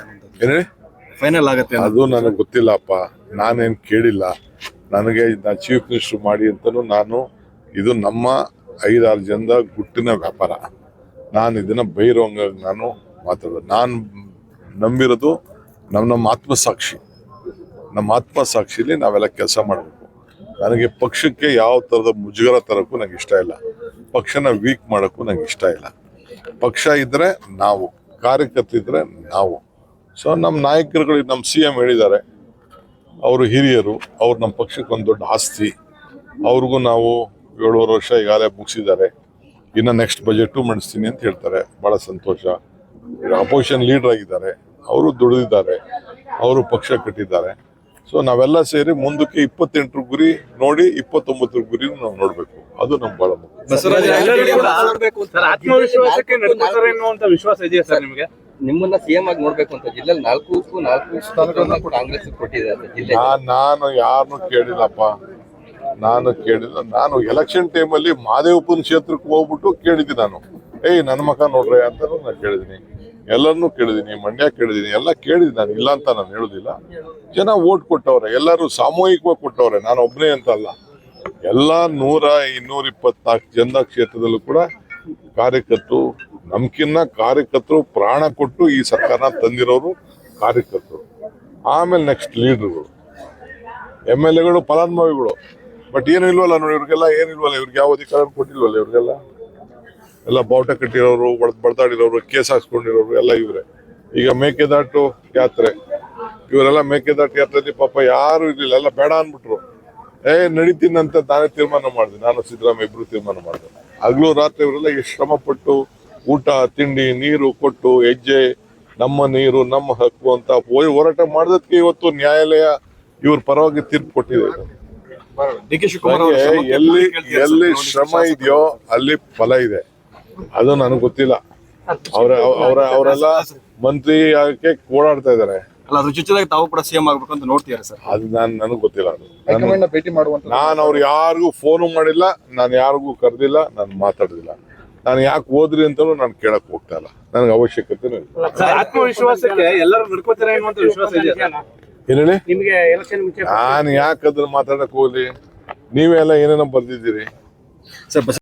ಆಗುತ್ತೆ ಫೈನಲ್ ಆಗುತ್ತೆ ಅದು ನನಗೆ ಗೊತ್ತಿಲ್ಲಪ್ಪ. ನಾನೇನು ಕೇಳಿಲ್ಲ. ನನಗೆ ನಾನು ಚೀಫ್ ಮಿನಿಸ್ಟರ್ ಮಾಡಿ ಅಂತಲೂ ನಾನು ಇದು ನಮ್ಮ ಐದಾರು ಜನದ ಗುಟ್ಟಿನ ವ್ಯಾಪಾರ. ನಾನು ಇದನ್ನ ಬೈರೋಂಗ ನಾನು ಮಾತಾಡೋದು. ನಾನು ನಂಬಿರೋದು ನಮ್ಮ ನಮ್ಮ ಆತ್ಮಸಾಕ್ಷಿ. ನಮ್ಮ ಆತ್ಮಸಾಕ್ಷಿಲಿ ನಾವೆಲ್ಲ ಕೆಲಸ ಮಾಡಬೇಕು. ನನಗೆ ಪಕ್ಷಕ್ಕೆ ಯಾವ ಥರದ ಮುಜುಗರ ತರೋಕ್ಕೂ ನಂಗೆ ಇಷ್ಟ ಇಲ್ಲ. ಪಕ್ಷನ ವೀಕ್ ಮಾಡೋಕ್ಕೂ ನಂಗೆ ಇಷ್ಟ ಇಲ್ಲ. ಪಕ್ಷ ಇದ್ದರೆ ನಾವು ಕಾರ್ಯಕರ್ತರಿದ್ರೆ ನಾವು. ಸೊ ನಮ್ಮ ನಾಯಕರುಗಳಿಗೆ ನಮ್ಮ ಸಿ ಎಂ ಹೇಳಿದ್ದಾರೆ. ಅವರು ಹಿರಿಯರು ಅವ್ರು ನಮ್ಮ ಪಕ್ಷಕ್ಕೆ ಒಂದು ದೊಡ್ಡ ಆಸ್ತಿ. ಅವ್ರಿಗೂ ನಾವು ಏಳುವರೆ ವರ್ಷ ಈಗಾಗಲೇ ಮುಗಿಸಿದ್ದಾರೆ. ಇನ್ನು ನೆಕ್ಸ್ಟ್ ಬಜೆಟು ಮಂಡಿಸ್ತೀನಿ ಅಂತ ಹೇಳ್ತಾರೆ. ಭಾಳ ಸಂತೋಷ. ಅಪೋಸಿಷನ್ ಲೀಡರ್ ಆಗಿದ್ದಾರೆ. ಅವರು ದುಡಿದಿದ್ದಾರೆ. ಅವರು ಪಕ್ಷ ಕಟ್ಟಿದ್ದಾರೆ. ಸೊ ನಾವೆಲ್ಲ ಸೇರಿ ಮುಂದಕ್ಕೆ ಇಪ್ಪತ್ತೆಂಟರ ಗುರಿ ನೋಡಿ ಇಪ್ಪತ್ತೊಂಬತ್ತರ ಗುರಿ ನಾವು ನೋಡಬೇಕು. ಅದು ನಮ್ಗೆ ಭಾಳ ಮುಖ್ಯ. ವಿಶ್ವಾಸ ಇದೆಯಾ ಸರ್ ನಿಮಗೆ? ನಿಮ್ಮನ್ನ ಸಿಎಂ ಆಗಿ ನೋಡ್ಬೇಕು ಅಂತ ಜಿಲ್ಲೆಯಲ್ಲಿ ನಾಲ್ಕು ನಾಲ್ಕು ಸ್ಥಾನಗಳನ್ನ ಕೂಡ ಕಾಂಗ್ರೆಸ್ ಕೊಟ್ಟಿದೆ ಅಂತ ಜಿಲ್ಲೆ. ನಾನು ಯಾರನ್ನು ಕೇಳಿಲ್ಲಪ್ಪ. ನಾನು ಕೇಳಿಲ್ಲ. ನಾನು ಎಲೆಕ್ಷನ್ ಟೈಮಲ್ಲಿ ಮಾದೇವಪ್ಪನ ಕ್ಷೇತ್ರಕ್ಕೆ ಹೋಗ್ಬಿಟ್ಟು ಕೇಳಿದ್ದೆ ನಾನು. ಏಯ್ ನನ್ನ ಮಕ ನೋಡ್ರಿ ಅಂತ ನಾನು ಕೇಳಿದ್ದೀನಿ. ಎಲ್ಲರನ್ನೂ ಕೇಳಿದ್ದೀನಿ ಮಂಡ್ಯ ಕೇಳಿದ್ದೀನಿ ಎಲ್ಲ ಕೇಳಿದ್ದೀನಿ ನಾನು. ಇಲ್ಲ ಅಂತ ನಾನು ಹೇಳುದಿಲ್ಲ. ಜನ ಓಟ್ ಕೊಟ್ಟವ್ರೆ ಎಲ್ಲರೂ ಸಾಮೂಹಿಕವಾಗಿ ಕೊಟ್ಟವ್ರೆ. ನಾನು ಒಬ್ಬನೇ ಅಂತ ಅಲ್ಲ. ಎಲ್ಲ ನೂರ ಇನ್ನೂರ ಇಪ್ಪತ್ನಾಲ್ಕು ಜನದ ಕ್ಷೇತ್ರದಲ್ಲೂ ಕೂಡ ಕಾರ್ಯಕರ್ತರು, ನಮ್ಕಿನ್ನ ಕಾರ್ಯಕರ್ತರು ಪ್ರಾಣ ಕೊಟ್ಟು ಈ ಸರ್ಕಾರನ ತಂದಿರೋರು ಕಾರ್ಯಕರ್ತರು. ಆಮೇಲೆ ನೆಕ್ಸ್ಟ್ ಲೀಡರ್ಗಳು ಎಂ ಎಲ್ ಎಗಳು ಫಲಾನುಭವಿಗಳು. ಬಟ್ ಏನು ಇಲ್ವಲ್ಲ ನೋಡಿ, ಇವ್ರಿಗೆಲ್ಲ ಏನಿಲ್ವಲ್ಲ ಇವ್ರಿಗೆ ಯಾವ ಅಧಿಕಾರ ಕೊಟ್ಟಿಲ್ವಲ್ಲ ಇವ್ರಿಗೆಲ್ಲ? ಎಲ್ಲ ಬಾವುಟ ಕಟ್ಟಿರೋರು, ಬಡ್, ಬಡ್ದಾಡಿರೋರು, ಕೇಸ್ ಹಾಕ್ಸ್ಕೊಂಡಿರೋರು ಎಲ್ಲ ಇವರೇ. ಈಗ ಮೇಕೆದಾಟು ಯಾತ್ರೆ. ಇವರೆಲ್ಲ ಮೇಕೆದಾಟು ಯಾತ್ರೆಯಲ್ಲಿ ಪಾಪ ಯಾರು ಇರಲಿಲ್ಲ, ಎಲ್ಲ ಬೇಡ ಅನ್ಬಿಟ್ರು ಏ ನಡೀತೀನಂತ ನಾನೇ ತೀರ್ಮಾನ ಮಾಡಿದೆ. ನಾನು ಸಿದ್ದರಾಮಯ್ಯ ಇಬ್ರು ತೀರ್ಮಾನ ಮಾಡಿದೆ. ಹಗಲು ರಾತ್ರಿ ಇವರೆಲ್ಲ ಎಷ್ಟು ಶ್ರಮ ಪಟ್ಟು ಊಟ ತಿಂಡಿ ನೀರು ಕೊಟ್ಟು ಹೆಜ್ಜೆ ನಮ್ಮ ನೀರು ನಮ್ಮ ಹಕ್ಕು ಅಂತ ಹೋಯ್ ಹೋರಾಟ ಮಾಡೋದಕ್ಕೆ ಇವತ್ತು ನ್ಯಾಯಾಲಯ ಇವ್ರ ಪರವಾಗಿ ತೀರ್ಪು ಕೊಟ್ಟಿದೆ. ಎಲ್ಲಿ ಎಲ್ಲಿ ಶ್ರಮ ಇದೆಯೋ ಅಲ್ಲಿ ಫಲ ಇದೆ. ಅದು ನನಗೆ ಗೊತ್ತಿಲ್ಲ. ಅವರ ಅವರ ಅವರೆಲ್ಲ ಮಂತ್ರಿ ಆಗಕ್ಕೆ ಓಡಾಡ್ತಾ ಇದಾರೆ. ಅಲ್ಲ ಅದ್ರ ಜೊತೆಗೆ ತಾವು ಕೂಡ ಸಿಎಂ ಆಗ್ಬೇಕು ಅಂತ ನೋಡ್ತೀರಾ ಸರ್. ಅದು ನಾನು ನನಗೆ ಗೊತ್ತಿಲ್ಲ ಅದು. ಹೈಕಮಾಂಡ್ನ ಭೇಟಿ ಮಾಡುವಂತ ನಾನು ಅವ್ರು ಯಾರಿಗೂ ಫೋನು ಮಾಡಿಲ್ಲ ನಾನು ಯಾರಿಗೂ ಕರೆದಿಲ್ಲ ನಾನು ಮಾತಾಡಿಲ್ಲ ನಾನು ಯಾಕೆ ಹೋದ್ರಿ ಅಂತಲೂ ನಾನು ಕೇಳಕ್ ಹೋಗ್ತಾ ಇಲ್ಲ. ನನಗೆ ಅವಶ್ಯಕತೆ ಇಲ್ಲ. ಸರ್ ಆತ್ಮವಿಶ್ವಾಸಕ್ಕೆ ಎಲ್ಲರೂ ನಡ್ಕೋತಾರೆ ಅನ್ನುವಂತ ವಿಶ್ವಾಸ ಇದೆಯಾ ಸರ್? ಏನ್ ಹೇಳಿ? ನಿಮ್ಗೆ ಎಲೆಕ್ಷನ್ ಮುಂಚೆ ನಾನು ಯಾಕೆ ಅದ್ರ ಮಾತಾಡಕ್ ಹೋಗ್ಲಿ? ನೀವೆಲ್ಲ ಏನೇನೋ ಬರ್ದಿದ್ದೀರಿ. ಸರ್ ಬಸ